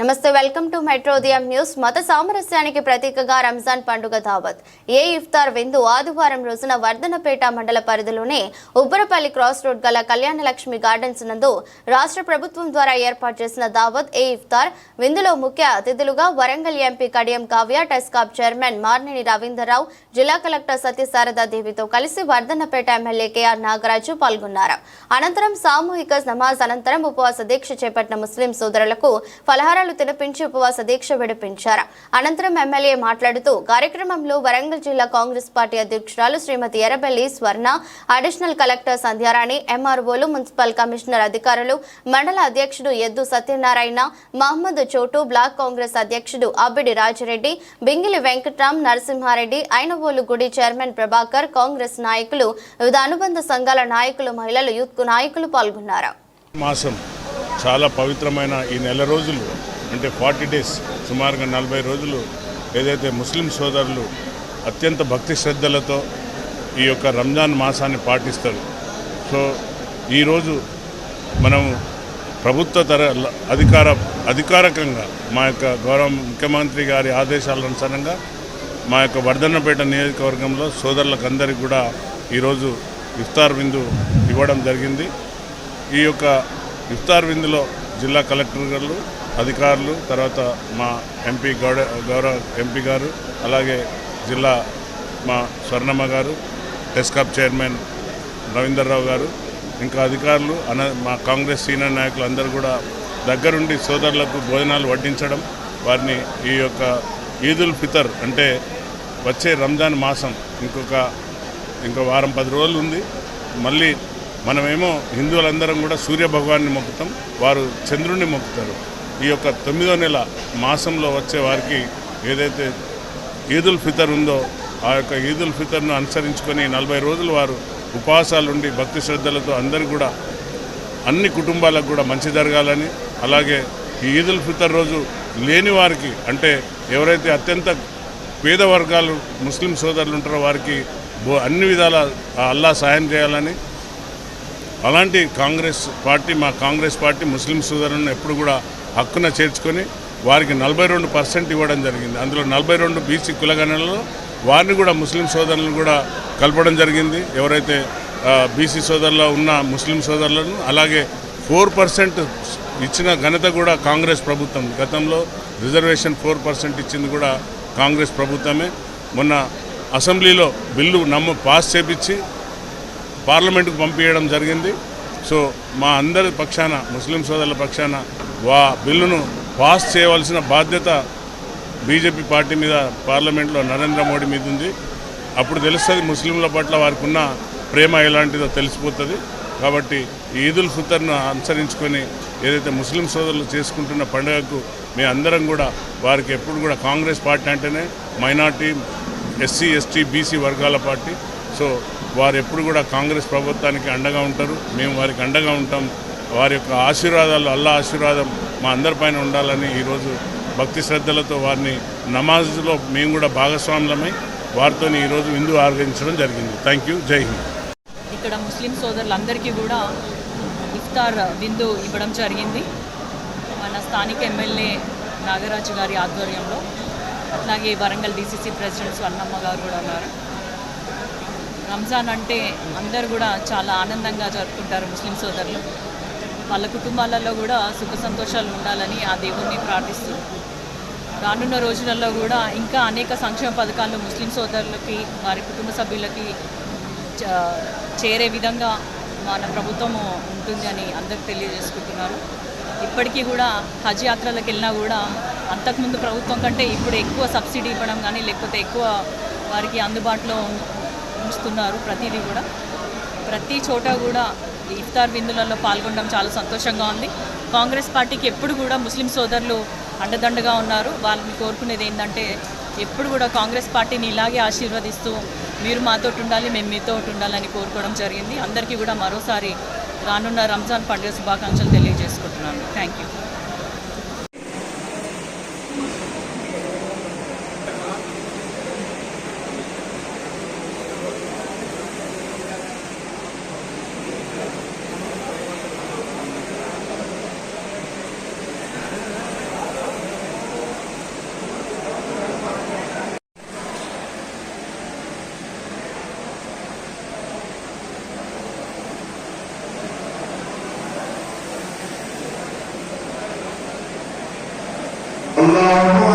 నమస్తే welcome to మెట్రోదయం news. మత సామరస్యానికి ప్రతీకగా రంజాన్ పండుగ దావత్. ఏ ఇఫ్తార్ విందు ఆదివారం రోజున వర్ధనపేట మండల పరిధిలోని ఉబ్బరపల్లి క్రాస్ రోడ్ గల కళ్యాణలక్ష్మి గార్డెన్స్ నందు రాష్ట్ర ప్రభుత్వం ద్వారా ఏర్పాటు చేసిన దావత్ ఏ ఇఫ్తార్ విందులో ముఖ్య అతిథులుగా వరంగల్ ఎంపీ కడియం కావ్య టెస్కాప్ చైర్మన్ మార్నిని రవీంద్రరావు జిల్లా కలెక్టర్ సత్యశారదాదేవితో కలిసి వర్ధనపేట ఎమ్మెల్యే కేఆర్ నాగరాజు పాల్గొన్నారు. అనంతరం సామూహిక నమాజ్ అనంతరం ఉపవాస దీక్ష చేపట్టిన ముస్లిం సోదరులకు ఫలహారాలు తినిపించి ఉపవాస దీక్ష విడిపించారు. అనంతరం ఎమ్మెల్యే మాట్లాడుతూ కార్యక్రమంలో వరంగల్ జిల్లా కాంగ్రెస్ పార్టీ అధ్యక్షురాలు శ్రీమతి ఎర్రబెల్లి స్వర్ణ అడిషనల్ కలెక్టర్ సంధ్యారాణి ఎంఆర్ఓలు మున్సిపల్ కమిషనర్ అధికారులు మండల అధ్యక్షుడు ఎద్దు సత్యనారాయణ మహమ్మద్ చోటు బ్లాక్ కాంగ్రెస్ అధ్యక్షుడు అబ్బిడి రాజిరెడ్డి బింగిలి వెంకట్రామ్ నరసింహారెడ్డి ఐనవోలు గుడి చైర్మన్ ప్రభాకర్ కాంగ్రెస్ నాయకులు వివిధ అనుబంధ సంఘాల నాయకులు మహిళలు యూత్ నాయకులు పాల్గొన్నారు. మాసం చాలా పవిత్రమైన ఈ నెల రోజులు అంటే ఫార్టీ డేస్ సుమారుగా నలభై రోజులు ఏదైతే ముస్లిం సోదరులు అత్యంత భక్తి శ్రద్ధలతో ఈ యొక్క రంజాన్ మాసాన్ని పాటిస్తారు. సో ఈరోజు మనం ప్రభుత్వ తర అధికార అధికారికంగా మా యొక్క గౌరవ ముఖ్యమంత్రి గారి ఆదేశాల అనుసారంగా మా యొక్క వర్ధన్నపేట నియోజకవర్గంలో సోదరులకందరికీ కూడా ఈరోజు ఇఫ్తార్ విందు ఇవ్వడం జరిగింది. ఈ యొక్క ఇఫ్తార్ విందులో జిల్లా కలెక్టర్ గారు అధికారులు తర్వాత మా ఎంపీ గౌడ గౌరవ ఎంపీ గారు అలాగే జిల్లా మా స్వర్ణమ్మ గారు టెస్కాప్ చైర్మన్ రవీందర్రావు గారు ఇంకా అధికారులు అన మా కాంగ్రెస్ సీనియర్ నాయకులు అందరూ కూడా దగ్గరుండి సోదరులకు భోజనాలు వడ్డించడం వారిని ఈ యొక్క ఈదుల్ ఫితర్ అంటే వచ్చే రంజాన్ మాసం ఇంకొక ఇంకో వారం పది రోజులు ఉంది. మళ్ళీ మనమేమో హిందువులందరం కూడా సూర్య భగవాన్ని మొక్కుతాం వారు చంద్రుణ్ణి మొక్కుతారు. ఈ యొక్క తొమ్మిదో నెల మాసంలో వచ్చే వారికి ఏదైతే ఈదుల్ ఫితర్ ఉందో ఆ యొక్క ఈదుల్ ఫితర్ను అనుసరించుకొని నలభై రోజులు వారు ఉపవాసాలుండి భక్తి శ్రద్ధలతో అందరూ కూడా అన్ని కుటుంబాలకు కూడా మంచి జరగాలని అలాగే ఈ ఈదుల్ ఫితర్ రోజు లేని వారికి అంటే ఎవరైతే అత్యంత పేద వర్గాలు ముస్లిం సోదరులు ఉంటారో వారికి బో- అన్ని విధాల ఆ అల్లా సాయం చేయాలని అలాంటి కాంగ్రెస్ పార్టీ మా కాంగ్రెస్ పార్టీ ముస్లిం సోదరులను ఎప్పుడు కూడా హక్కున చేర్చుకొని వారికి నలభై రెండు పర్సెంట్ ఇవ్వడం జరిగింది. అందులో నలభై రెండు బీసీ కులగణనలో వారిని కూడా ముస్లిం సోదరులను కూడా కలపడం జరిగింది. ఎవరైతే బీసీ సోదరులో ఉన్న ముస్లిం సోదరులను అలాగే ఫోర్ పర్సెంట్ ఇచ్చిన ఘనత కూడా కాంగ్రెస్ ప్రభుత్వం. గతంలో రిజర్వేషన్ ఫోర్ పర్సెంట్ ఇచ్చింది కూడా కాంగ్రెస్ ప్రభుత్వమే. మొన్న అసెంబ్లీలో బిల్లు నమ్ము పాస్ చేపించి పార్లమెంటుకు పంపించడం జరిగింది. సో మా అందరి పక్షాన ముస్లిం సోదరుల పక్షాన వా బిల్లును పాస్ చేయవలసిన బాధ్యత బీజేపీ పార్టీ మీద పార్లమెంట్లో నరేంద్ర మోడీ మీద ఉంది. అప్పుడు తెలుస్తుంది ముస్లింల పట్ల వారికి ఉన్న ప్రేమ ఎలాంటిదో తెలిసిపోతుంది. కాబట్టి ఈదుల్ ఫితర్ను అనుసరించుకొని ఏదైతే ముస్లిం సోదరులు చేసుకుంటున్న పండుగకు మీ అందరం కూడా వారికి ఎప్పుడు కూడా కాంగ్రెస్ పార్టీ అంటేనే మైనార్టీ ఎస్సీ ఎస్టీ బీసీ వర్గాల పార్టీ. సో వారు ఎప్పుడు కూడా కాంగ్రెస్ ప్రభుత్వానికి అండగా ఉంటారు. మేము వారికి అండగా ఉంటాం. వారి యొక్క ఆశీర్వాదాలు అల్లా ఆశీర్వాదం మా అందరిపైన ఉండాలని ఈరోజు భక్తి శ్రద్ధలతో వారిని నమాజ్లో మేము కూడా భాగస్వాములమై వారితో ఈరోజు విందు ఆరగించడం జరిగింది. థ్యాంక్ యూ జై హింద్ ఇక్కడ ముస్లిం సోదరులందరికీ కూడా ఇఫ్తార్ విందు ఇవ్వడం జరిగింది. మన స్థానిక ఎమ్మెల్యే నాగరాజు గారి ఆధ్వర్యంలో అట్లాగే వరంగల్ డీసీసీ ప్రెసిడెంట్ స్వర్ణమ్మ గారు కూడా ఉన్నారు. రంజాన్ అంటే అందరు కూడా చాలా ఆనందంగా జరుపుకుంటారు ముస్లిం సోదరులు. వాళ్ళ కుటుంబాలలో కూడా సుఖ సంతోషాలు ఉండాలని ఆ దేవుణ్ణి ప్రార్థిస్తూ రానున్న రోజులలో కూడా ఇంకా అనేక సంక్షేమ పథకాలు ముస్లిం సోదరులకి వారి కుటుంబ సభ్యులకి చ- చేరే విధంగా మన ప్రభుత్వము ఉంటుంది అని అందరికి తెలియజేసుకుంటున్నారు. ఇప్పటికీ కూడా హజ్ యాత్రలకు వెళ్ళినా కూడా అంతకుముందు ప్రభుత్వం కంటే ఇప్పుడు ఎక్కువ సబ్సిడీ ఇవ్వడం కానీ లేకపోతే ఎక్కువ వారికి అందుబాటులో ఉంచుతున్నారు ప్రతిదీ కూడా. ప్రతి చోట కూడా ఇఫ్తార్ విందులలో పాల్గొనడం చాలా సంతోషంగా ఉంది. కాంగ్రెస్ పార్టీకి ఎప్పుడు కూడా ముస్లిం సోదరులు అండదండగా ఉన్నారు. వాళ్ళని కోరుకునేది ఏంటంటే ఎప్పుడు కూడా కాంగ్రెస్ పార్టీని ఇలాగే ఆశీర్వదిస్తూ మీరు మాతో ఉండాలి మేము మీతో ఉండాలని కోరుకోవడం జరిగింది. అందరికీ కూడా మరోసారి రానున్న రంజాన్ పండుగ శుభాకాంక్షలు తెలియజేసుకుంటున్నాను. Thank you. الله